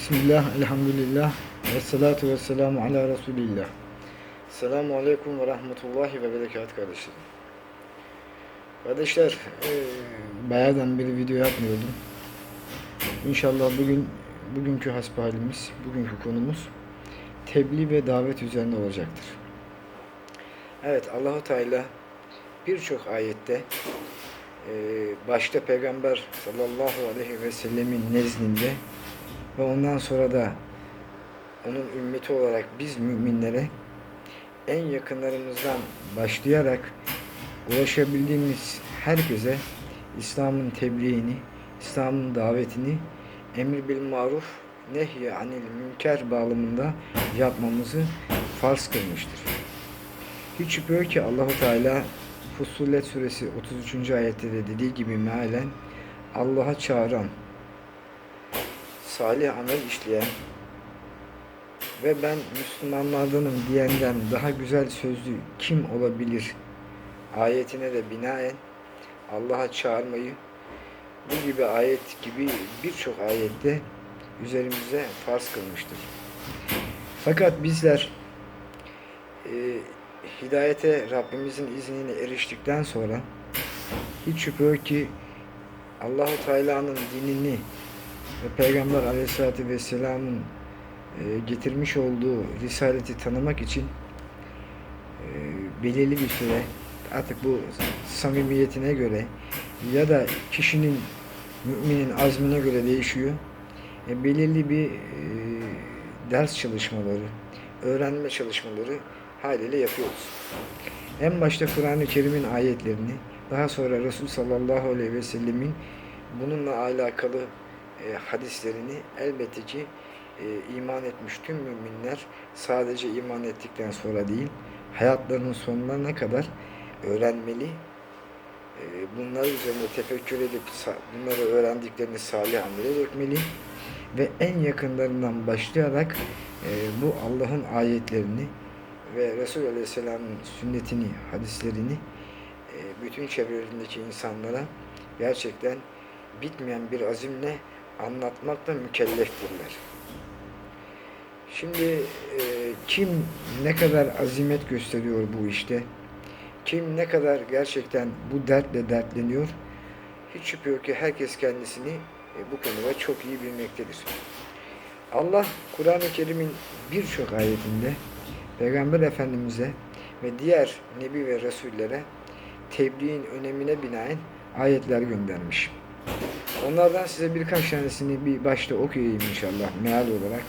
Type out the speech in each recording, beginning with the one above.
Bismillah, elhamdülillah, ve salatu ve selamu ala Resulillah. Selamu aleyküm ve rahmetullahi ve berekat kardeşlerim. Kardeşler, eee bayağıdan beri video yapmıyordum. İnşallah bugün, bugünkü hasbihalimiz, bugünkü konumuz tebliğ ve davet üzerine olacaktır. Evet, Allahu Teala birçok ayette eee, başta Peygamber sallallahu aleyhi ve sellemin nezdinde ve ondan sonra da onun ümmeti olarak biz müminlere en yakınlarımızdan başlayarak ulaşabildiğimiz herkese İslam'ın tebliğini, İslam'ın davetini emir bil maruf, nehy anil münker bağlamında yapmamızı farz kılmıştır. Hiç şüphe ki Allahu Teala Fussilet suresi 33. ayette de dediği gibi mealen Allah'a çağıran, salih amel işleyen ve ben Müslümanlardanım diyenden daha güzel sözlü kim olabilir ayetine de binaen Allah'a çağırmayı bu gibi ayet gibi birçok ayette üzerimize farz kılmıştır. Fakat bizler e, hidayete Rabbimizin iznine eriştikten sonra hiç şüphe yok ki Allahu Teala'nın dinini Peygamber Aleyhisselatü Vesselam'ın e, getirmiş olduğu risaleti tanımak için e, belirli bir süre artık bu samimiyetine göre ya da kişinin müminin azmine göre değişiyor. E, belirli bir ders çalışmaları, öğrenme çalışmaları haliyle yapıyoruz. En başta Kur'an-ı Kerim'in ayetlerini, daha sonra Resul sallallahu aleyhi ve sellemin bununla alakalı e, hadislerini elbette ki e, iman etmiş tüm müminler sadece iman ettikten sonra değil, hayatlarının sonlarına kadar öğrenmeli. E, bunlar üzerine tefekkür edip bunları öğrendiklerini salih amele dökmeli ve en yakınlarından başlayarak bu Allah'ın ayetlerini ve Resul Aleyhisselam'ın sünnetini, hadislerini bütün çevrelerindeki insanlara gerçekten bitmeyen bir azimle anlatmakla mükelleftirler. Şimdi e, kim ne kadar azimet gösteriyor bu işte, kim ne kadar gerçekten bu dertle dertleniyor, hiç şüphe ki herkes kendisini e, bu konuda çok iyi bilmektedir. Allah Kur'an-ı Kerim'in birçok ayetinde Peygamber Efendimiz'e ve diğer Nebi ve Resullere tebliğin önemine binaen ayetler göndermiş. Onlardan size birkaç tanesini bir başta okuyayım inşallah meal olarak.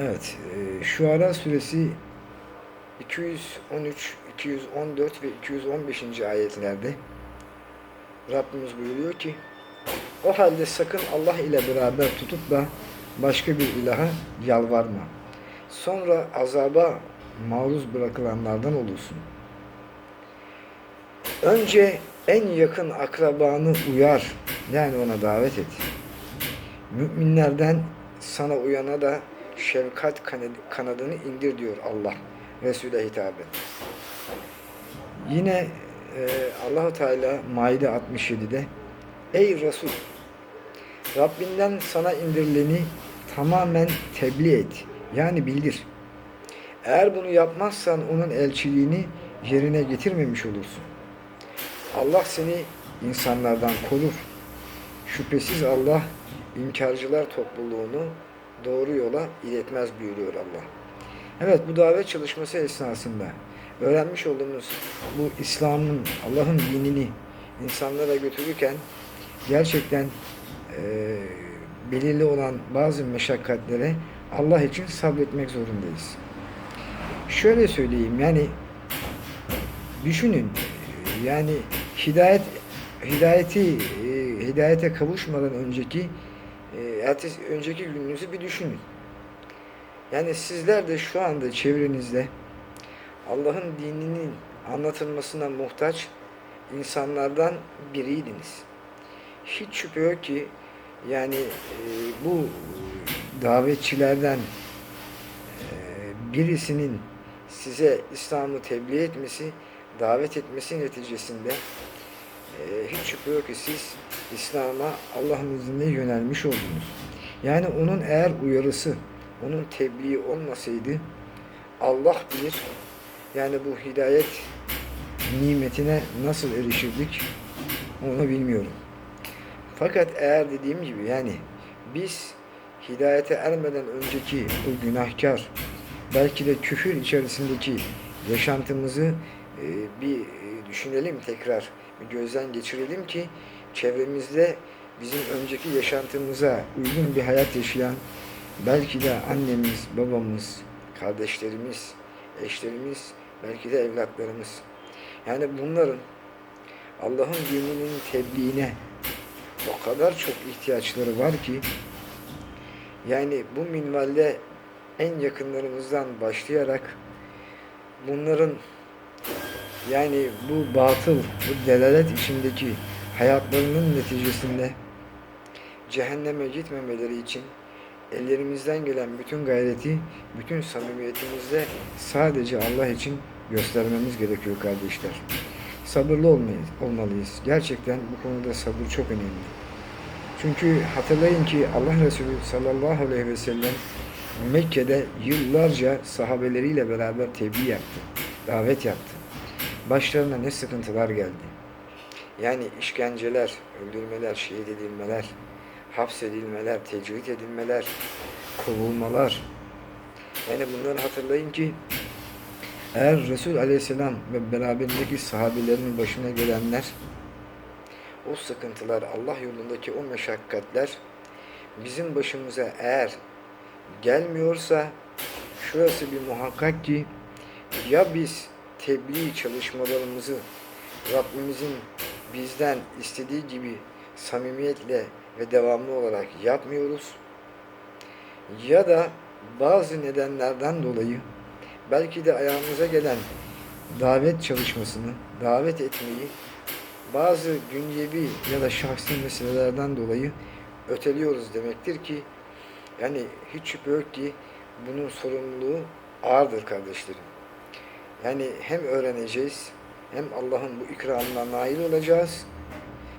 Evet, e, Şuara suresi 213, 214 ve 215. ayetlerde Rabbimiz buyuruyor ki o halde sakın Allah ile beraber tutup da başka bir ilaha yalvarma. Sonra azaba maruz bırakılanlardan olursun. Önce en yakın akrabanı uyar, yani ona davet et. Müminlerden sana uyana da şefkat kanadını indir diyor Allah Resul'e hitaben. Yine e, Allahu Teala Maide 67'de Ey Resul Rabbinden sana indirileni tamamen tebliğ et. Yani bildir. Eğer bunu yapmazsan onun elçiliğini yerine getirmemiş olursun. Allah seni insanlardan korur. Şüphesiz Allah inkarcılar topluluğunu doğru yola iletmez buyuruyor Allah. Evet bu davet çalışması esnasında öğrenmiş olduğumuz bu İslam'ın, Allah'ın dinini insanlara götürürken gerçekten e, belirli olan bazı meşakkatlere Allah için sabretmek zorundayız. Şöyle söyleyeyim yani düşünün yani hidayet hidayeti e, hidayete kavuşmadan önceki e, ertesi, önceki gününüzü bir düşünün. Yani sizler de şu anda çevrenizde Allah'ın dininin anlatılmasına muhtaç insanlardan biriydiniz. Hiç şüphe yok ki yani e, bu davetçilerden e, birisinin size İslam'ı tebliğ etmesi, davet etmesi neticesinde e, hiç şüphe ki siz İslam'a Allah'ın izniyle yönelmiş oldunuz. Yani onun eğer uyarısı, onun tebliği olmasaydı Allah bilir yani bu hidayet nimetine nasıl erişirdik onu bilmiyorum. Fakat eğer dediğim gibi yani biz hidayete ermeden önceki bu günahkar belki de küfür içerisindeki yaşantımızı bir e, düşünelim tekrar bir gözden geçirelim ki çevremizde bizim önceki yaşantımıza uygun bir hayat yaşayan belki de annemiz, babamız, kardeşlerimiz, eşlerimiz, belki de evlatlarımız. Yani bunların Allah'ın dininin tebliğine o kadar çok ihtiyaçları var ki yani bu minvalde en yakınlarımızdan başlayarak bunların yani bu batıl, bu delalet içindeki hayatlarının neticesinde cehenneme gitmemeleri için ellerimizden gelen bütün gayreti, bütün samimiyetimizle sadece Allah için göstermemiz gerekiyor kardeşler. Sabırlı olmayız, olmalıyız. Gerçekten bu konuda sabır çok önemli. Çünkü hatırlayın ki Allah Resulü sallallahu aleyhi ve sellem Mekke'de yıllarca sahabeleriyle beraber tebliğ yaptı, davet yaptı. Başlarına ne sıkıntılar geldi. Yani işkenceler, öldürmeler, şehit edilmeler, hapsedilmeler, tecrit edilmeler, kovulmalar. Yani bunları hatırlayın ki eğer Resul Aleyhisselam ve beraberindeki sahabelerinin başına gelenler o sıkıntılar, Allah yolundaki o meşakkatler bizim başımıza eğer gelmiyorsa şurası bir muhakkak ki ya biz tebliğ çalışmalarımızı Rabbimizin bizden istediği gibi samimiyetle ve devamlı olarak yapmıyoruz ya da bazı nedenlerden dolayı belki de ayağımıza gelen davet çalışmasını, davet etmeyi bazı dünyevi ya da şahsi meselelerden dolayı öteliyoruz demektir ki yani hiç şüphe yok ki bunun sorumluluğu ağırdır kardeşlerim. Yani hem öğreneceğiz hem Allah'ın bu ikramına nail olacağız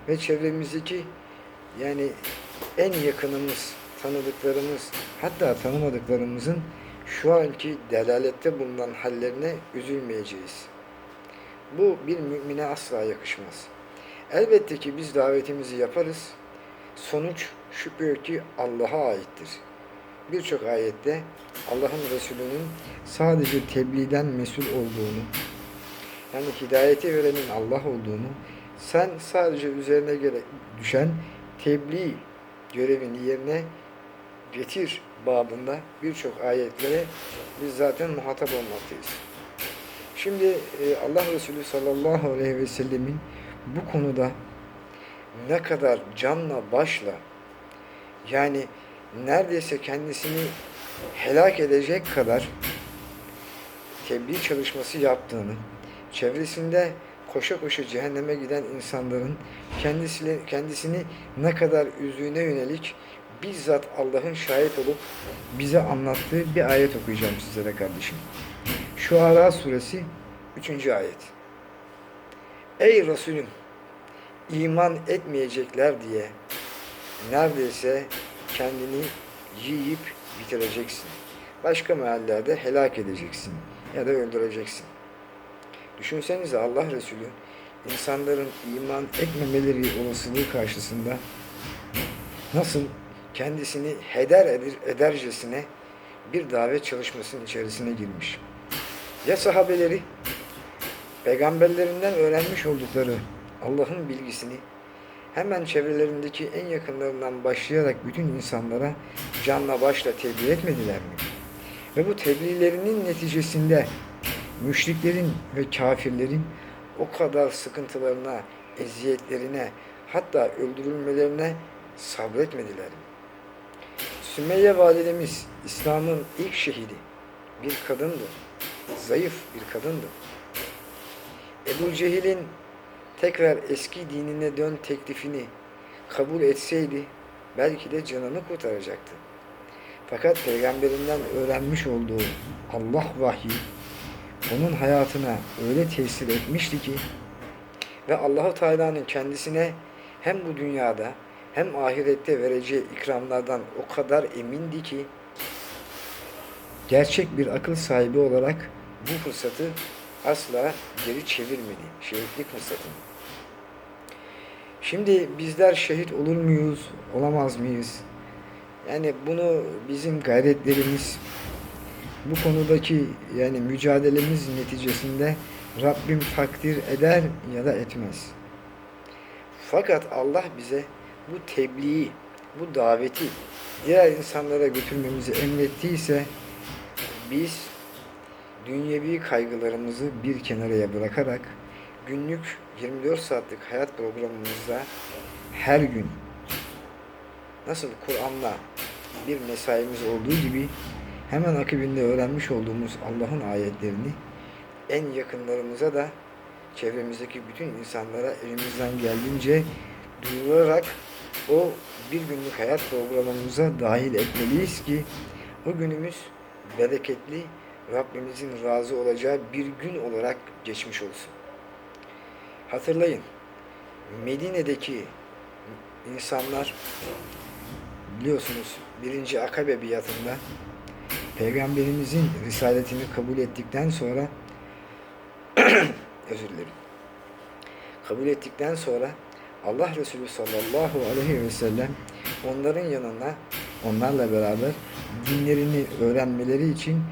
ve çevremizdeki yani en yakınımız, tanıdıklarımız hatta tanımadıklarımızın şu anki delalette bulunan hallerine üzülmeyeceğiz. Bu bir mümine asla yakışmaz. Elbette ki biz davetimizi yaparız. Sonuç şüphe ki Allah'a aittir. Birçok ayette Allah'ın Resulü'nün sadece tebliğden mesul olduğunu, yani hidayeti verenin Allah olduğunu, sen sadece üzerine göre düşen tebliğ görevini yerine getir babında birçok ayetlere biz zaten muhatap olmaktayız. Şimdi e, Allah Resulü sallallahu aleyhi ve sellemin bu konuda ne kadar canla başla yani neredeyse kendisini helak edecek kadar tebliğ çalışması yaptığını, çevresinde koşa koşa cehenneme giden insanların kendisini, kendisini ne kadar üzdüğüne yönelik bizzat Allah'ın şahit olup bize anlattığı bir ayet okuyacağım sizlere kardeşim. Şuara suresi 3. ayet. Ey Resulüm iman etmeyecekler diye neredeyse kendini yiyip bitireceksin. Başka mahallelerde helak edeceksin ya da öldüreceksin. Düşünsenize Allah Resulü insanların iman etmemeleri olasılığı karşısında nasıl kendisini heder eder, edercesine bir davet çalışmasının içerisine girmiş. Ya sahabeleri peygamberlerinden öğrenmiş oldukları Allah'ın bilgisini hemen çevrelerindeki en yakınlarından başlayarak bütün insanlara canla başla tebliğ etmediler mi? Ve bu tebliğlerinin neticesinde müşriklerin ve kafirlerin o kadar sıkıntılarına, eziyetlerine, hatta öldürülmelerine sabretmediler mi? Sümeyye validemiz İslam'ın ilk şehidi bir kadındı. Zayıf bir kadındı. Ebu Cehil'in tekrar eski dinine dön teklifini kabul etseydi belki de canını kurtaracaktı. Fakat peygamberinden öğrenmiş olduğu Allah vahyi onun hayatına öyle tesir etmişti ki Ve Allahu Teala'nın kendisine hem bu dünyada hem ahirette vereceği ikramlardan o kadar emindi ki gerçek bir akıl sahibi olarak bu fırsatı asla geri çevirmedi. Şehitlik fırsatını. Şimdi bizler şehit olur muyuz, olamaz mıyız? Yani bunu bizim gayretlerimiz, bu konudaki yani mücadelemiz neticesinde Rabbim takdir eder ya da etmez. Fakat Allah bize bu tebliği, bu daveti diğer insanlara götürmemizi emrettiyse biz dünyevi kaygılarımızı bir kenaraya bırakarak günlük 24 saatlik hayat programımızda her gün nasıl Kur'an'la bir mesaimiz olduğu gibi hemen akibinde öğrenmiş olduğumuz Allah'ın ayetlerini en yakınlarımıza da çevremizdeki bütün insanlara elimizden geldiğince duyurarak o bir günlük hayat programımıza dahil etmeliyiz ki o günümüz bereketli, Rabbimizin razı olacağı bir gün olarak geçmiş olsun. Hatırlayın, Medine'deki insanlar biliyorsunuz birinci Akabe biatında Peygamberimizin risaletini kabul ettikten sonra özür dilerim. Kabul ettikten sonra Allah Resulü sallallahu aleyhi ve sellem onların yanına onlarla beraber dinlerini öğrenmeleri için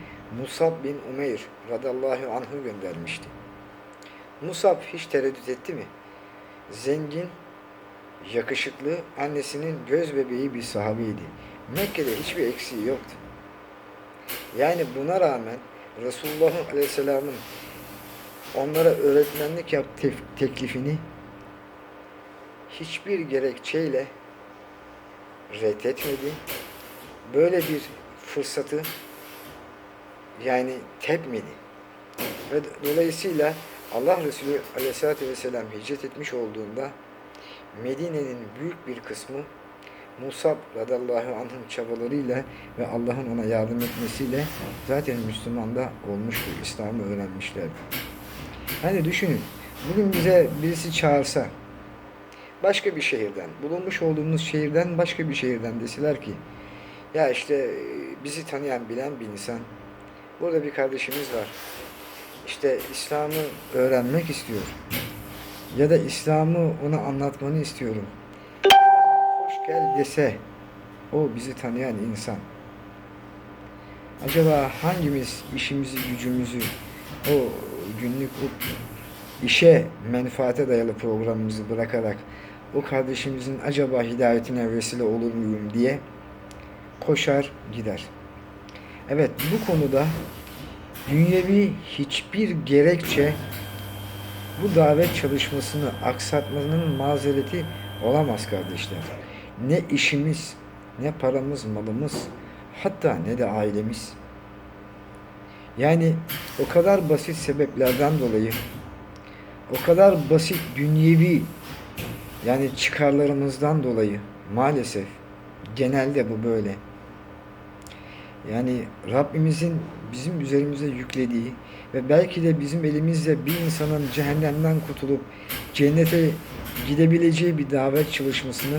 Musab bin Umeyr radallahu anh'ı göndermişti. Musab hiç tereddüt etti mi? Zengin, yakışıklı, annesinin göz bebeği bir sahabeydi. Mekke'de hiçbir eksiği yoktu. Yani buna rağmen Resulullah Aleyhisselam'ın onlara öğretmenlik yap teklifini hiçbir gerekçeyle reddetmedi. Böyle bir fırsatı yani tepmedi. Ve dolayısıyla Allah Resulü Aleyhisselatü Vesselam hicret etmiş olduğunda Medine'nin büyük bir kısmı Musab radallahu anh'ın çabalarıyla ve Allah'ın ona yardım etmesiyle zaten Müslüman da olmuştur. İslam'ı öğrenmişlerdi. Hani düşünün, bugün bize birisi çağırsa, başka bir şehirden, bulunmuş olduğumuz şehirden başka bir şehirden deseler ki, ya işte bizi tanıyan, bilen bir insan, burada bir kardeşimiz var, işte İslam'ı öğrenmek istiyor ya da İslam'ı ona anlatmanı istiyorum. Hoş gel dese, o bizi tanıyan insan. Acaba hangimiz işimizi, gücümüzü, o günlük o işe menfaate dayalı programımızı bırakarak o kardeşimizin acaba hidayetine vesile olur muyum diye koşar gider. Evet bu konuda dünyevi hiçbir gerekçe bu davet çalışmasını aksatmanın mazereti olamaz kardeşler. Ne işimiz, ne paramız, malımız, hatta ne de ailemiz. Yani o kadar basit sebeplerden dolayı, o kadar basit dünyevi yani çıkarlarımızdan dolayı maalesef genelde bu böyle. Yani Rabbimizin bizim üzerimize yüklediği ve belki de bizim elimizle bir insanın cehennemden kurtulup cennete gidebileceği bir davet çalışmasını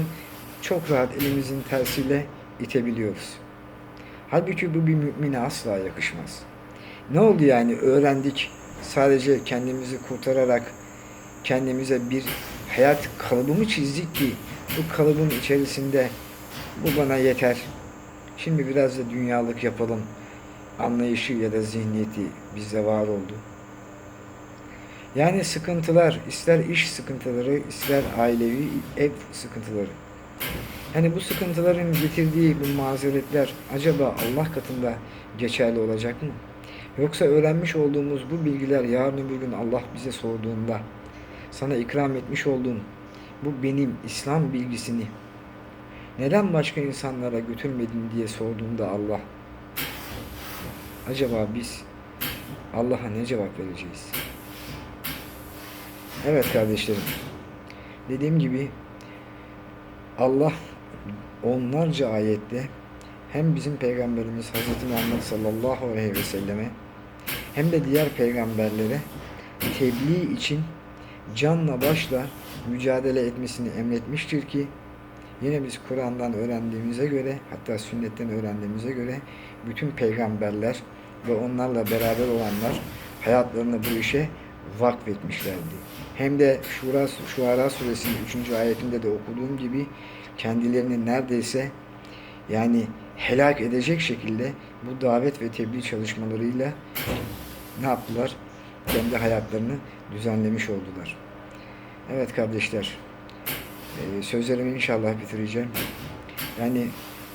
çok rahat elimizin tersiyle itebiliyoruz. Halbuki bu bir mümine asla yakışmaz. Ne oldu yani öğrendik sadece kendimizi kurtararak kendimize bir hayat kalıbı mı çizdik ki bu kalıbın içerisinde bu bana yeter. Şimdi biraz da dünyalık yapalım anlayışı ya da zihniyeti bizde var oldu. Yani sıkıntılar, ister iş sıkıntıları, ister ailevi ev sıkıntıları. Hani bu sıkıntıların getirdiği bu mazeretler acaba Allah katında geçerli olacak mı? Yoksa öğrenmiş olduğumuz bu bilgiler yarın öbür gün Allah bize sorduğunda sana ikram etmiş olduğum bu benim İslam bilgisini neden başka insanlara götürmedin diye sorduğunda Allah acaba biz Allah'a ne cevap vereceğiz? Evet kardeşlerim. Dediğim gibi Allah onlarca ayette hem bizim peygamberimiz Hz. Muhammed sallallahu aleyhi ve selleme hem de diğer peygamberlere tebliğ için canla başla mücadele etmesini emretmiştir ki yine biz Kur'an'dan öğrendiğimize göre hatta sünnetten öğrendiğimize göre bütün peygamberler ve onlarla beraber olanlar hayatlarını bu işe vakfetmişlerdi. Hem de Şura, Şuara suresinin 3. ayetinde de okuduğum gibi kendilerini neredeyse yani helak edecek şekilde bu davet ve tebliğ çalışmalarıyla ne yaptılar? Kendi hayatlarını düzenlemiş oldular. Evet kardeşler, e, sözlerimi inşallah bitireceğim. Yani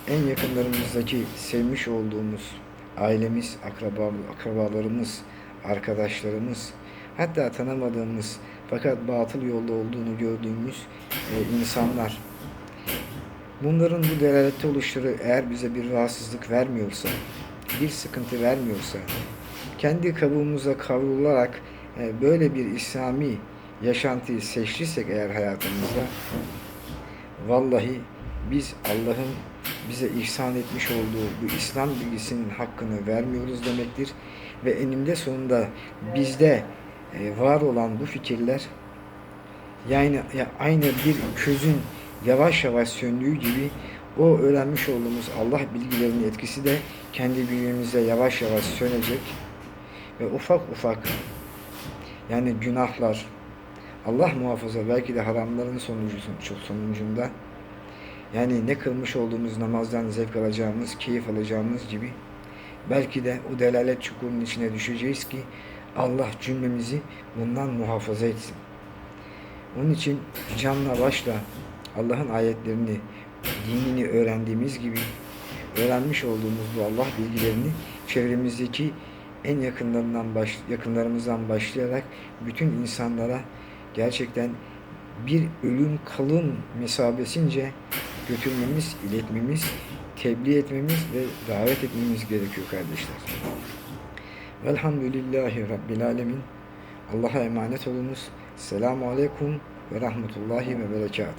en yakınlarımızdaki sevmiş olduğumuz ailemiz, akraba, akrabalarımız, arkadaşlarımız, hatta tanımadığımız fakat batıl yolda olduğunu gördüğümüz e, insanlar. Bunların bu delalette oluşları eğer bize bir rahatsızlık vermiyorsa, bir sıkıntı vermiyorsa, kendi kabuğumuza kavrularak e, böyle bir İslami yaşantıyı seçtiysek eğer hayatımızda, vallahi biz Allah'ın bize ihsan etmiş olduğu bu İslam bilgisinin hakkını vermiyoruz demektir. Ve eninde sonunda bizde e, var olan bu fikirler yani ya aynı bir közün yavaş yavaş söndüğü gibi o öğrenmiş olduğumuz Allah bilgilerinin etkisi de kendi bünyemizde yavaş yavaş sönecek ve ufak ufak yani günahlar Allah muhafaza belki de haramların sonucu, sonucunda yani ne kılmış olduğumuz namazdan zevk alacağımız, keyif alacağımız gibi belki de o delalet çukurunun içine düşeceğiz ki Allah cümlemizi bundan muhafaza etsin. Onun için canla başla Allah'ın ayetlerini, dinini öğrendiğimiz gibi öğrenmiş olduğumuz bu Allah bilgilerini çevremizdeki en yakınlarından baş, yakınlarımızdan başlayarak bütün insanlara gerçekten bir ölüm kalım mesabesince götürmemiz, iletmemiz, tebliğ etmemiz ve davet etmemiz gerekiyor kardeşler. Velhamdülillahi Rabbil Alemin. Allah'a emanet olunuz. Selamun Aleyküm ve Rahmetullahi ve Berekat.